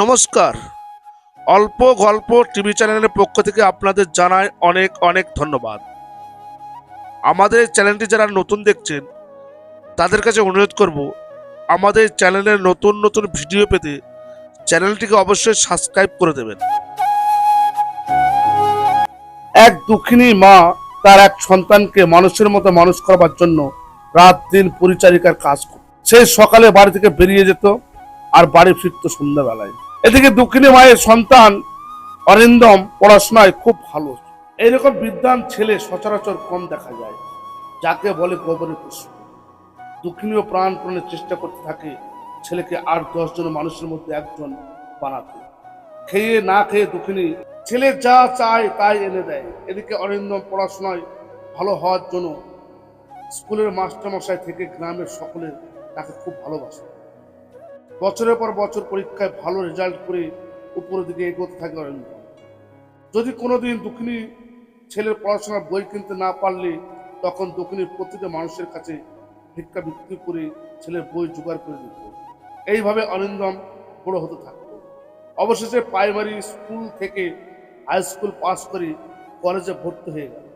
নমস্কার। অল্প গল্প টিভি চ্যানেলের পক্ষ থেকে আপনাদের জানাই অনেক অনেক ধন্যবাদ। আমাদের চ্যানেলটি যারা নতুন দেখছেন, তাদের কাছে অনুরোধ করব, আমাদের চ্যানেলের নতুন নতুন ভিডিও পেতে চ্যানেলটিকে অবশ্যই সাবস্ক্রাইব করে দেবেন। এক দুঃখিনী মা তার এক সন্তানকে মানুষের মতো মানুষ করবার জন্য রাত দিন পরিচারিকার কাজ করত। সে সকালে বাড়ি থেকে বেরিয়ে যেত আর বাড়ি ফিরত সন্ধ্যাবেলায়। এদিকে দুঃখিনী মায়ের সন্তান অরিন্দম পড়াশোনায় খুব ভালো। এইরকম বিদ্যান ছেলে সচরাচর কম দেখা যায়, যাকে বলে গোবরের পুষ্প দুঃখিনীও প্রাণপণে চেষ্টা করতে থাকে, ছেলেকে আট, দশ জন মানুষের মধ্যে একজন বানাতে। খেয়ে না খেয়ে দুঃখিনী ছেলে যা চায় তাই এনে দেয়। এদিকে অরিন্দম পড়াশোনায় ভালো হওয়ার জন্য স্কুলের মাস্টারমশাই থেকে গ্রামের সকলে তাকে খুব ভালোবাসে। বছরের পর বছর পরীক্ষায় ভালো রেজাল্ট করে উপরের দিকে এগোতে থাকে অরিন্দম যদি কোনোদিন দুঃখিনী ছেলের পড়াশোনার বই কিনতে না পারলে, তখন দক্ষিণের প্রতিটা মানুষের কাছে ভিক্ষা বিক্রি করে ছেলের বই জোগাড় করে দিত। এইভাবে অরিন্দম বড় হতে থাকতো। অবশেষে প্রাইমারি স্কুল থেকে হাই স্কুল পাস করে কলেজে ভর্তি হয়ে গেল।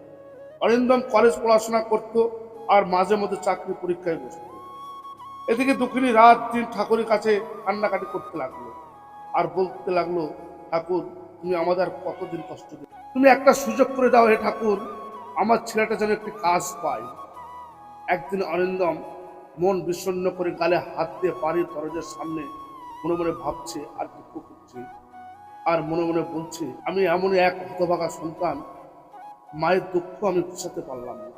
অরিন্দম কলেজ পড়াশোনা করত আর মাঝে মধ্যে চাকরি পরীক্ষায় বসত। এদিকে দুঃখিনী রাত দিন ঠাকুরের কাছে কান্নাকাটি করতে লাগল। আর বলতে লাগল, ঠাকুর, তুমি আমাদের কতদিন কষ্ট দিবে তুমি একটা সুযোগ করে দাও হে ঠাকুর, আমার ছেলেটা যেন একটি কাজ পায়। একদিন অরিন্দম মন বিষণ্ণ করে গালে হাত দিয়ে বাড়ির দরজার সামনে মনে মনে ভাবছে আর দুঃখ করছে। আর মনে মনে বলছে, আমি এমন এক হতভাগা সন্তান, মায়ের দুঃখ আমি বুঝাতে পারলাম না।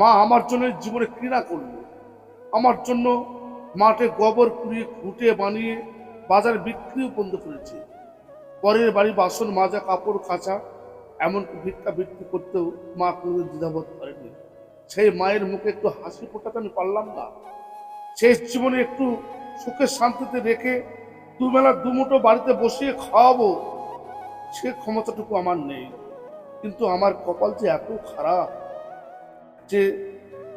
মা আমার জন্য জীবনে ক্রীড়া করল। আমার জন্য মাঠে গোবর কুড়িয়ে খুঁটে বানিয়ে বাজার বিক্রিও বন্ধ করেছে। পরের বাড়ি বাসন মাজা, কাপড় কাচা এমনকি ভিক্ষা বিক্রি করতেও মা কোনোদিন দ্বিধাবোধ করেনি সেই মায়ের মুখে একটু হাসি ফোটাতে আমি পারলাম না। শেষ জীবনে একটু সুখের শান্তিতে রেখে দুবেলা দুমুটো বাড়িতে বসিয়ে খাওয়াবো, সে ক্ষমতাটুকু আমার নেই। কিন্তু আমার কপাল যে এত খারাপ যে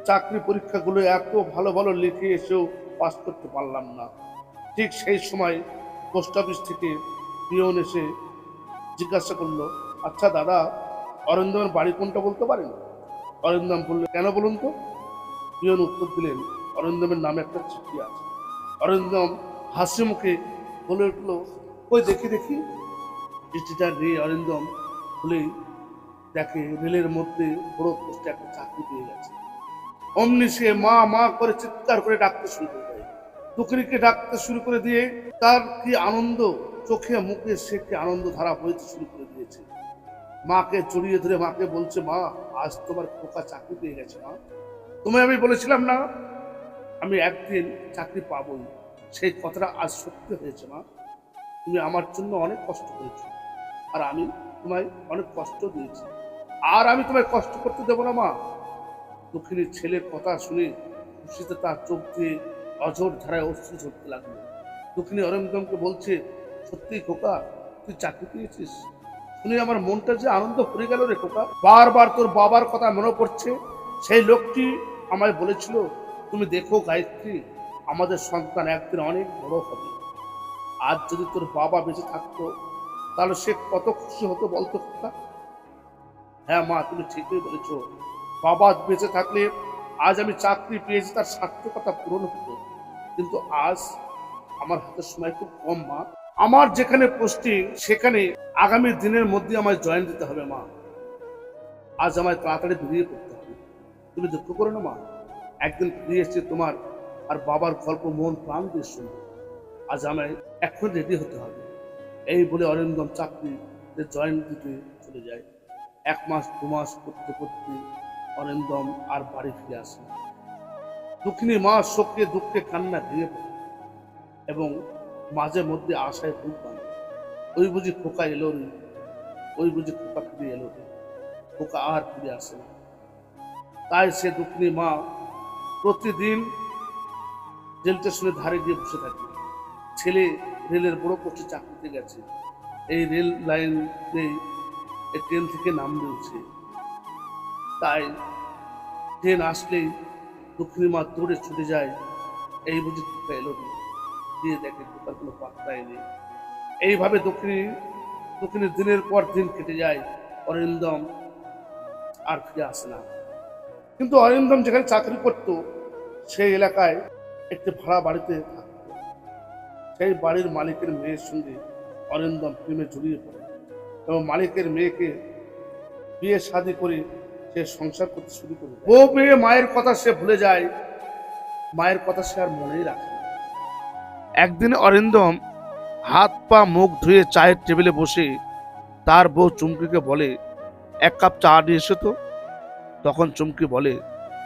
চাকরি পরীক্ষাগুলো এত ভালো ভালো লিখে এসেও পাস করতে পারলাম না। ঠিক সেই সময় পোস্ট অফিস থেকে পিয়ন এসে জিজ্ঞাসা করল আচ্ছা দাদা, অরিন্দমের বাড়ি কোনটা বলতে পারেন? অরিন্দম বলল, কেন বলুন তো? পিয়ন উত্তর দিলেন, অরিন্দমের নামে একটা চিঠি আছে। অরিন্দম হাসি মুখে বলে উঠল, ওই দেখি দেখি। চিঠিটা নিয়ে অরিন্দম খুলেই দেখে রেলের মধ্যে বড় পোস্টে একটা চাকরি পেয়ে গেছে। অমনি সে মা মা করে চিৎকার করে ডাকতে শুরু করে দেয়। দুকরিকে ডাকতে শুরু করে দিয়ে তার কি আনন্দ? চোখে, মুখে সে কি আনন্দ ধারা বইতে শুরু করে দিয়েছে। মাকে জড়িয়ে ধরে মাকে বলছে, মা, আজ তোমার পোকা চাকরি পেয়ে গেছে, মা। তোমায় আমি বলেছিলাম না, আমি একদিন চাকরি পাবই। সেই কথাটা আজ সত্যি হয়েছে, মা। তুমি আমার জন্য অনেক কষ্ট করেছ আর আমি তোমায় অনেক কষ্ট দিয়েছি। আর আমি তোমায় কষ্ট করতে দেবো না, মা। দক্ষিণের ছেলের কথা শুনে খুশিতে তার চোখ দিয়ে অঝোর ধারায় অশ্রু ঝরতে লাগল। দক্ষিণী অরিন্দমকে বলছে সত্যি খোকা, তুই চাকরি পেয়েছিস? শুনে আমার মনটা যে আনন্দ ভরে গেল রে খোকা। বারবার তোর বাবার কথা মনে পড়ছে। সেই লোকটি আমায় বলেছিল, তুমি দেখো গায়ত্রী, আমাদের সন্তান একদিন অনেক বড় হবে। আজ যদি তোর বাবা বেঁচে থাকতো, তাহলে সে কত খুশি হতো বলতো খোকা? হ্যাঁ মা, তুমি ঠিকই বলেছ। বাবা বেঁচে থাকলে আজ আমি চাকরি পেয়েছি তার সার্থকতা পূরণ হতো। কিন্তু আজ আমার হাতে সময় খুব কম, মা। আমার যেখানে পোস্টিং, সেখানে আগামী দিনের মধ্যে আমায় জয়েন দিতে হবে, মা। আজ আমায় তাড়াতাড়ি বেরিয়ে পড়তে হবে। তুমি দুঃখ করো না, মা। একদিন ফিরে এসে তোমার আর বাবার গল্প মন প্রাণ দিয়ে শুনব। আজ আমায় এখন রেডি হতে হবে। এই বলে অরিন্দম চাকরি জয়েন দিতে চলে যায়। এক মাস, দু মাস করতে করতে অরিন্দম আর বাড়ি ফিরে আসে না। দুঃখিনী মা শোকে দুঃখে কান্না পড়ে এবং মাঝে মধ্যে আশায় বুক বাঁধে। ওই বুঝি খোকা এলো রে, ওই বুঝি খোকা ফিরে এলো রে, খোকা আর ফিরে আসে না। তাই সে দুঃখিনী মা প্রতিদিন রেল স্টেশনের ধারে গিয়ে বসে থাকে। ছেলে রেলের বড় পোস্টে চাকরিতে গেছে। এই রেল লাইন ট্রেন থেকে নাম রয়েছে তাই ট্রেন আসলেই দক্ষিণী মা দৌড়ে ছুটে যায়। এই বুঝি খোকা এলো দিয়ে দেখে তার কোনো পাত্তাই নেই। এইভাবে দক্ষিণী দক্ষিণের দিনের পর দিন কেটে যায়। অরিন্দম আর ফিরে আসে না। কিন্তু অরিন্দম যেখানে চাকরি করত, সেই এলাকায় একটি ভাড়া বাড়িতে থাকত। সেই বাড়ির মালিকের মেয়ের সঙ্গে অরিন্দম প্রেমে জড়িয়ে পড়ে এবং মালিকের মেয়েকে বিয়ে শাদি করে সে সংসার করতে শুরু করে ও মেয়ে, মায়ের কথা সে ভুলে যায়। মায়ের কথা সে আর মনেই রাখে। একদিন অরিন্দম হাত পা মুখ ধুয়ে চায়ের টেবিলে বসে তার বউ চুমকিকে বলে, এক কাপ চা নিয়ে এসে তো। তখন চুমকি বলে,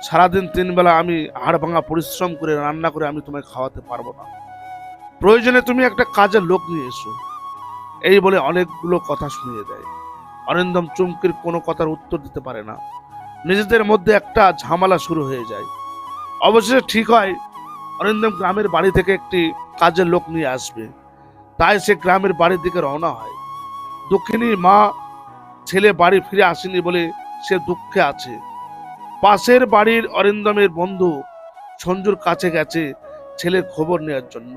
সারাদিন তিনবেলা আমি হাড় ভাঙা পরিশ্রম করে রান্না করে আমি তোমায় খাওয়াতে পারব না। প্রয়োজনে তুমি একটা কাজের লোক নিয়ে এসো। এই বলে অনেকগুলো কথা শুনিয়ে দেয়। অরিন্দম চুমকির কোনো কথার উত্তর দিতে পারে না। নিজেদের মধ্যে একটা ঝামেলা শুরু হয়ে যায়। অবশেষে ঠিক হয় অরিন্দম গ্রামের বাড়ি থেকে একটি কাজের লোক নিয়ে আসবে। তাই সে গ্রামের বাড়ির দিকে রওনা হয়। দক্ষিণী মা ছেলে বাড়ি ফিরে আসেনি বলে সে দুঃখে আছে। পাশের বাড়ির অরিন্দমের বন্ধু সঞ্জুর কাছে গেছে ছেলের খবর নেওয়ার জন্য।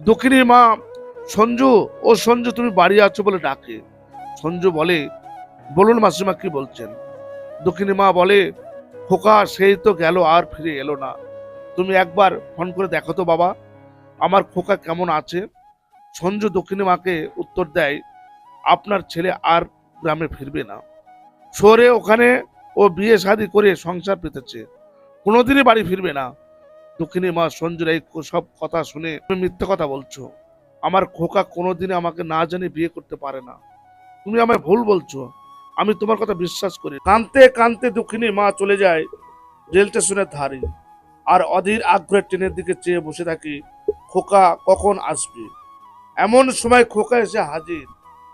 দক্ষিণী মা, সঞ্জু, ও সঞ্জু তুমি বাড়ি আছো বলে ডাকে। সঞ্জু বলে, বলুন মাসিমা কি বলছেন? দক্ষিণী মা বলে, খোকা সেই তো গেল, আর ফিরে এলো না। তুমি একবার ফোন করে দেখো তো বাবা, আমার খোকা কেমন আছে? সঞ্জু দক্ষিণী মাকে উত্তর দেয়, আপনার ছেলে আর গ্রামে ফিরবে না। শহরে ওখানে ও বিয়ে শাদি করে সংসার পেতেছে। কোনোদিনই বাড়ি ফিরবে না। দক্ষিণী মা সঞ্জুর এই সব কথা শুনে, তুমি মিথ্যে কথা বলছো। আমার খোকা কোনোদিনই আমাকে না জানি বিয়ে করতে পারে না। তুমি আমায় ভুল বলছো। আমি তোমার কথা বিশ্বাস করি। কানতে কানতে দক্ষিণী মা চলে যায় রেল স্টেশনের ধারে। আর অধীর আগ্রহের ট্রেনের দিকে চেয়ে বসে থাকি, খোকা কখন আসবে? এমন সময় খোকা এসে হাজির।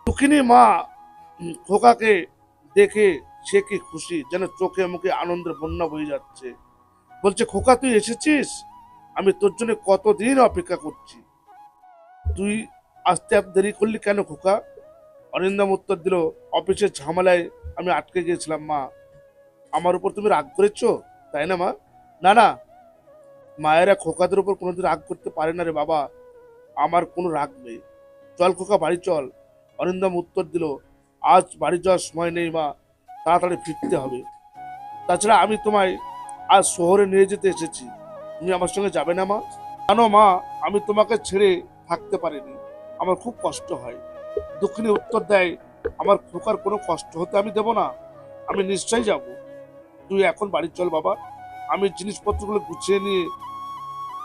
দক্ষিণী মা খোকাকে দেখে সে কি খুশি, যেন চোখে মুখে আনন্দের বন্যা বয়ে যাচ্ছে। বলছে, খোকা, তুই এসেছিস? আমি তোর জন্য কতদিন অপেক্ষা করছি? তুই আসতে এত দেরি করলি কেন খোকা? অরিন্দম উত্তর দিল, অফিসের ঝামেলায় আমি আটকে গিয়েছিলাম, মা। আমার উপর তুমি রাগ করেছ? তাই না, মা? না না। মায়েরা খোকাদের উপর কোনোদিন রাগ করতে পারে না রে বাবা। আমার কোনো রাগ নেই। চল খোকা, বাড়ি চল। অরিন্দম উত্তর দিল, আজ বাড়ি যাওয়ার সময় নেই, মা। তাড়াতাড়ি ফিরতে হবে। তাছাড়া আমি তোমায় আজ শহরে নিয়ে যেতে এসেছি। তুমি আমার সঙ্গে যাবে না, মা? জানো মা। আমি তোমাকে ছেড়ে থাকতে পারিনি। আমার খুব কষ্ট হয়। দক্ষিণে উত্তর দেয়, আমার খোকার কোনো কষ্ট হতে আমি দেব না, আমি নিশ্চয়ই যাব। তুই এখন বাড়ি চল বাবা, আমি জিনিসপত্রগুলো গুছিয়ে নিয়ে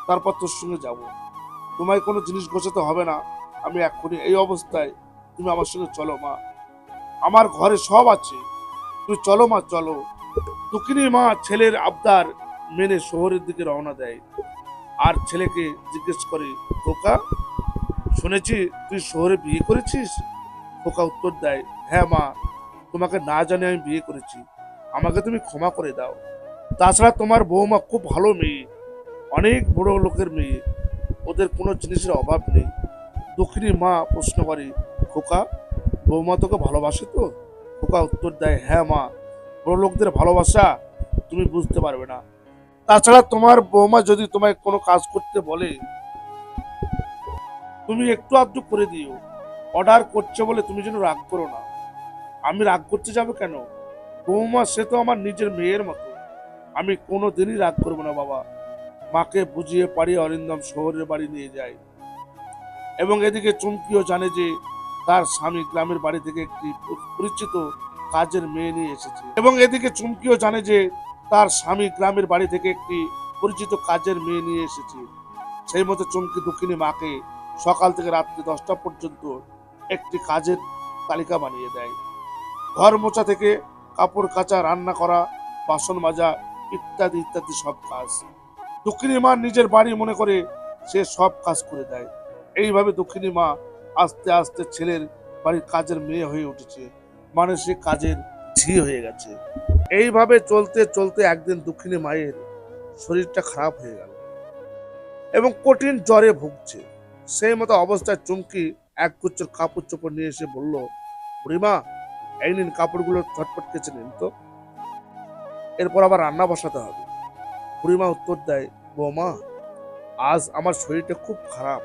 তারপর তোর সঙ্গে যাব। তোমায় কোনো জিনিস গোছাতে হবে না, আমি এক্ষুনি এই অবস্থায় তুমি আমার সঙ্গে চলো মা। আমার ঘরে সব আছে। তুমি চলো মা, চলো। দক্ষিণী মা ছেলের আবদার মেনে শহরের দিকে রওনা দেয়। আর ছেলেকে জিজ্ঞেস করে, খোকা শুনেছি, তুই শহরে বিয়ে করেছিস? খোকা উত্তর দেয় হ্যাঁ মা, তোমাকে না জানি আমি বিয়ে করেছি। আমাকে তুমি ক্ষমা করে দাও। তাছাড়া তোমার বৌমা খুব ভালো মেয়ে, অনেক বড় লোকের মেয়ে। ওদের কোনো জিনিসের অভাব নেই। দক্ষিণী মা প্রশ্ন করে, খোকা বৌমা তোকে ভালোবাসে তো? খোকা উত্তর দেয় হ্যাঁ মা, বড় লোকদের ভালোবাসা তুমি বুঝতে পারবে না। তাছাড়া তোমার বৌমা যদি তোমায় কোনো কাজ করতে বলে তুমি একটু আধটু করে দিও। অর্ডার করছে বলে তুমি যেন রাগ করো না। আমি রাগ করতে যাব কেন? বৌমা, সে তো আমার নিজের মেয়ের মতো। আমি কোনো দিনই রাগ করব না, বাবা। মাকে বুঝিয়ে পারিয়ে অরিন্দম শহরের বাড়ি নিয়ে যায়। এবং এদিকে চুমকিও জানে যে তার স্বামী গ্রামের বাড়ি থেকে একটি পরিচিত কাজের মেয়ে নিয়ে এসেছে। এবং এদিকে চুমকিও জানে যে তার স্বামী গ্রামের বাড়ি থেকে একটি পরিচিত কাজের মেয়ে নিয়ে এসেছে। সেই মতো চুমকি দক্ষিণী মাকে সকাল থেকে রাত্রি দশটা পর্যন্ত একটি কাজের তালিকা বানিয়ে দেয়। ঘর মোছা থেকে কাপড় কাচা, রান্না করা, বাসন মাজা ইত্যাদি ইত্যাদি সব কাজ। দক্ষিণী মা নিজের বাড়ি মনে করে সে সব কাজ করে দেয়। এইভাবে দক্ষিণী মা আস্তে আস্তে ছেলের বাড়ির কাজের মেয়ে হয়ে উঠেছে। মানে কাজের ঝি হয়ে গেছে। এইভাবে চলতে চলতে একদিন দক্ষিণী মায়ের শরীরটা খারাপ হয়ে গেল এবং কঠিন জ্বরে ভুগছে। সেই মতো অবস্থায় চুমকি এক গুচ্ছ কাপড় চোপড় নিয়ে এসে বলল, বুড়িমা, এই নিন কাপড়গুলো ছটপট কেচে নিন তো। এরপর আবার রান্না বসাতে হবে। বুড়িমা উত্তর দেয়, বৌমা, আজ আমার শরীরটা খুব খারাপ।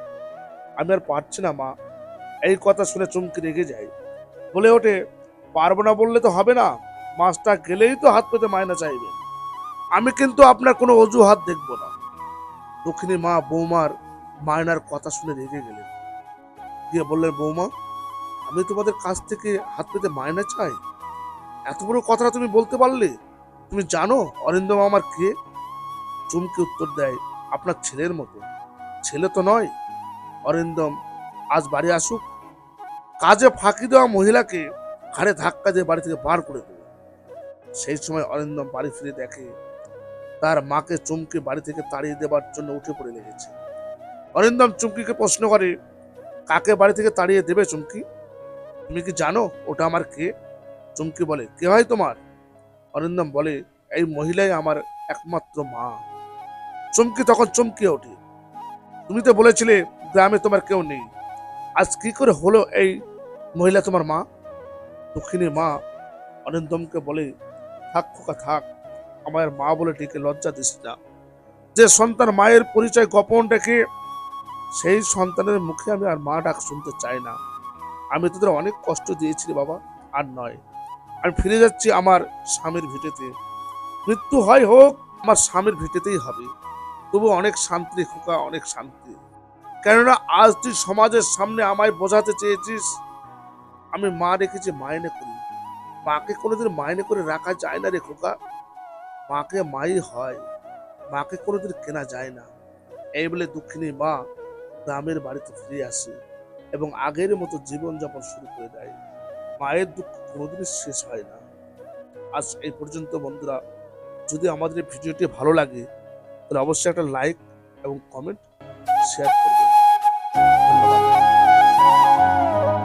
আমি আর পারছি না, মা। এই কথা শুনে চমকে রেগে যায়। বলে ওঠে, পারব না বললে তো হবে না। মাছটা গেলেই তো হাত পেতে মায়না চাইবে। আমি কিন্তু আপনার কোনো অজুহাত দেখব না। দক্ষিণী মা বৌমার মায়নার কথা শুনে রেগে গেলেন। গিয়ে বললেন, বৌমা, আমি তোমাদের কাছ থেকে হাত পেতে মায়না চাই? এত বড় কথাটা তুমি বলতে পারলে? তুমি জানো অরিন্দম আমার কে? চুমকে উত্তর দেয়, আপনার ছেলের মতো। ছেলে তো নয়। অরিন্দম, আজ বাড়ি আসুক। কাজে ফাঁকি দেওয়া মহিলাকে ঘাড়ে ধাক্কা দিয়ে বাড়ি থেকে বার করে দেবে। সেই সময় অরিন্দম বাড়ি ফিরে দেখে, তার মাকে চুমকে বাড়ি থেকে তাড়িয়ে দেবার জন্য উঠে পড়ে লেগেছে। অরিন্দম চুমকিকে প্রশ্ন করে, কাকে বাড়ি থেকে তাড়িয়ে দেবে চুমকি? তুমি কি জানো ওটা আমার কে? চুমকি বলে, কে হয় তোমার? অরিন্দম বলে, এই মহিলাই আমার একমাত্র মা। চমকি তখন চমকিয়ে ওঠে, তুমি তো বলেছিলে গ্রামে তোমার কেউ নেই। আজ কি করে হলো এই মহিলা তোমার মা? দক্ষিণী মা অরিন্দমকে বলে, থাক খোকা, থাক আমার মা বলে ডেকে লজ্জা দিস না। যে সন্তান মায়ের পরিচয় গোপন রেখে সেই সন্তানের মুখে আমি আর মা ডাক শুনতে চাই না। আমি তোদের অনেক কষ্ট দিয়েছি বাবা, আর নয়। আমি ফিরে যাচ্ছি আমার স্বামীর ভিটেতে। মৃত্যু হয় হোক, আমার স্বামীর ভিটেতেই হবে। তবু অনেক শান্তি খোকা, অনেক শান্তি। কেননা আজ তুই সমাজের সামনে আমায় বোঝাতে চেয়েছিস, আমি মা রেখেছি মাইনে করি। মাকে কোনোদিন মাইনে করে রাখা যায় না রে খোকা। মাকে মাই হয়, মাকে কোনোদিন কেনা যায় না। এই বলে দুঃখিনী মা গ্রামের বাড়িতে ফিরে আসে এবং আগের মতো জীবনযাপন শুরু করে দেয়। মায়ের দুঃখ কোনোদিনই শেষ হয় না। আজ এই পর্যন্ত বন্ধুরা, যদি আমাদের ভিডিওটি ভালো লাগে, তাহলে অবশ্যই একটা লাইক এবং কমেন্ট শেয়ার